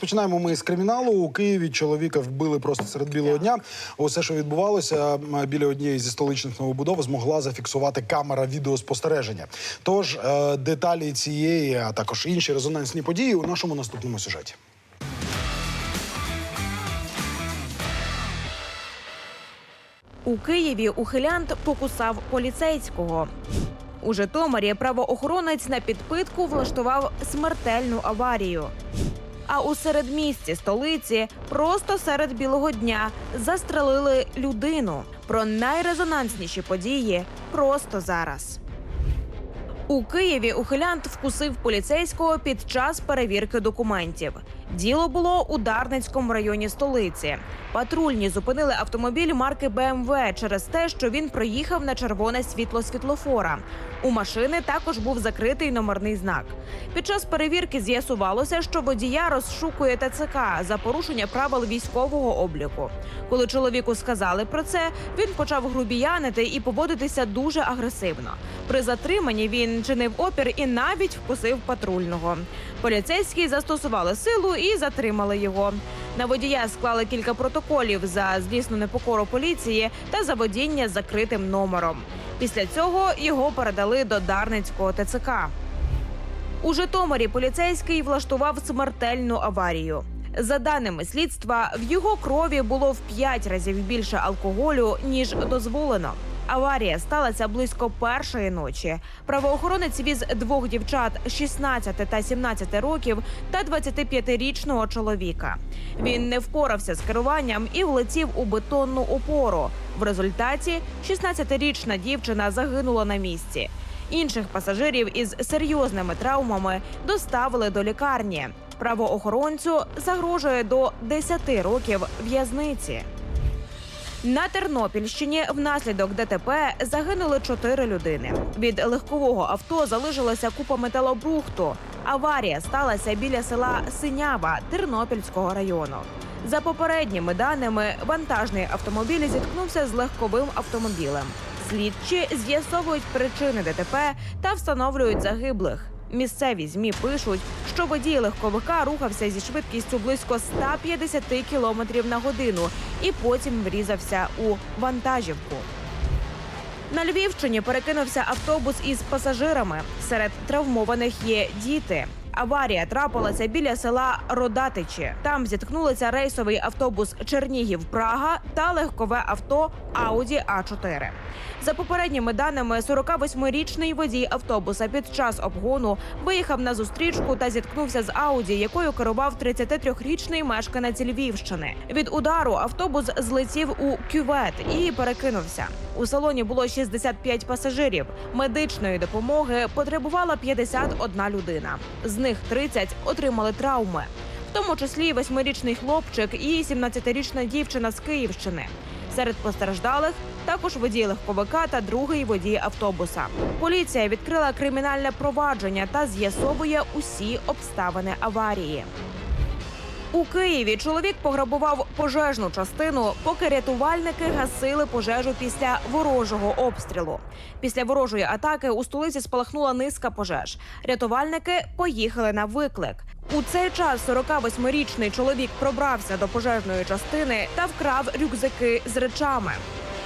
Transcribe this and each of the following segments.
Починаємо ми з криміналу. У Києві чоловіка вбили просто серед білого дня. Усе, що відбувалося біля однієї зі столичних новобудов, змогла зафіксувати камера відеоспостереження. Тож е, деталі цієї, а також інші резонансні події у нашому наступному сюжеті. У Києві ухилянт покусав поліцейського. У Житомирі правоохоронець на підпитку влаштував смертельну аварію. А у середмісті столиці просто серед білого дня застрелили людину. Про найрезонансніші події просто зараз. У Києві ухилянт вкусив поліцейського під час перевірки документів. Діло було у Дарницькому районі столиці. Патрульні зупинили автомобіль марки БМВ через те, що він проїхав на червоне світло світлофора. У машини також був закритий номерний знак. Під час перевірки з'ясувалося, що водія розшукує ТЦК за порушення правил військового обліку. Коли чоловіку сказали про це, він почав грубіянити і поводитися дуже агресивно. При затриманні він чинив опір і навіть вкусив патрульного. Поліцейські застосували силу і затримали його. На водія склали кілька протоколів за злісну непокору поліції та за водіння з закритим номером. Після цього його передали до Дарницького ТЦК. У Житомирі поліцейський влаштував смертельну аварію. За даними слідства, в його крові було в п'ять разів більше алкоголю ніж дозволено. Аварія сталася близько першої ночі. Правоохоронець віз двох дівчат 16 та 17 років та 25-річного чоловіка. Він не впорався з керуванням і влетів у бетонну опору. В результаті 16-річна дівчина загинула на місці. Інших пасажирів із серйозними травмами доставили до лікарні. Правоохоронцю загрожує до 10 років в'язниці. На Тернопільщині внаслідок ДТП загинули чотири людини. Від легкового авто залишилася купа металобрухту. Аварія сталася біля села Синява Тернопільського району. За попередніми даними, вантажний автомобіль зіткнувся з легковим автомобілем. Слідчі з'ясовують причини ДТП та встановлюють загиблих. Місцеві змі пишуть, що водій легковика рухався зі швидкістю близько 150 км на годину і потім врізався у вантажівку. На Львівщині перекинувся автобус із пасажирами. Серед травмованих є діти. Аварія трапилася біля села Родатичі. Там зіткнулися рейсовий автобус Чернігів Прага та легкове авто Ауді А 4 За попередніми даними, 48-річний водій автобуса під час обгону виїхав на зустрічку та зіткнувся з Ауді, якою керував 33-річний мешканець Львівщини. Від удару автобус злетів у кювет і перекинувся. У салоні було 65 пасажирів. Медичної допомоги потребувала 51 людина. З них 30 отримали травми, в тому числі восьмирічний хлопчик і 17-річна дівчина з Київщини. Серед постраждалих також водій легковика та другий водій автобуса. Поліція відкрила кримінальне провадження та з'ясовує усі обставини аварії. У Києві чоловік пограбував пожежну частину, поки рятувальники гасили пожежу після ворожого обстрілу. Після ворожої атаки у столиці спалахнула низка пожеж. Рятувальники поїхали на виклик. У цей час 48-річний чоловік пробрався до пожежної частини та вкрав рюкзаки з речами.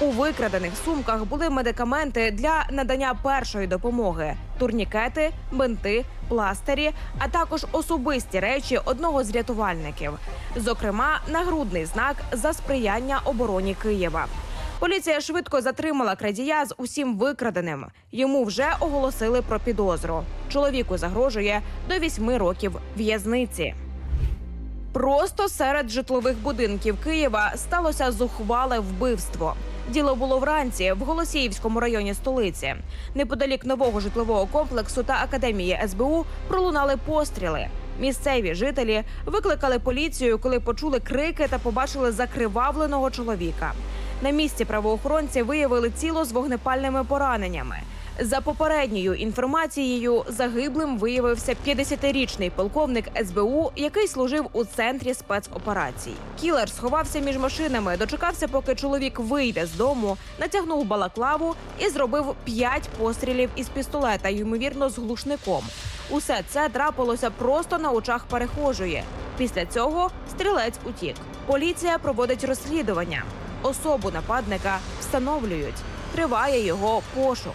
У викрадених сумках були медикаменти для надання першої допомоги, турнікети, бинти, пластирі, а також особисті речі одного з рятувальників, зокрема, нагрудний знак за сприяння обороні Києва. Поліція швидко затримала крадія з усім викраденим. Йому вже оголосили про підозру. Чоловіку загрожує до вісьми років в'язниці. Просто серед житлових будинків Києва сталося зухвале вбивство. Діло було вранці в Голосіївському районі столиці. Неподалік нового житлового комплексу та академії СБУ пролунали постріли. Місцеві жителі викликали поліцію, коли почули крики та побачили закривавленого чоловіка. На місці правоохоронці виявили тіло з вогнепальними пораненнями. За попередньою інформацією, загиблим виявився 50-річний полковник СБУ, який служив у центрі спецоперацій. Кілер сховався між машинами, дочекався, поки чоловік вийде з дому, натягнув балаклаву і зробив п'ять пострілів із пістолета, ймовірно, з глушником. Усе це трапилося просто на очах перехожої. Після цього стрілець утік. Поліція проводить розслідування. Особу нападника встановлюють. Триває його пошук.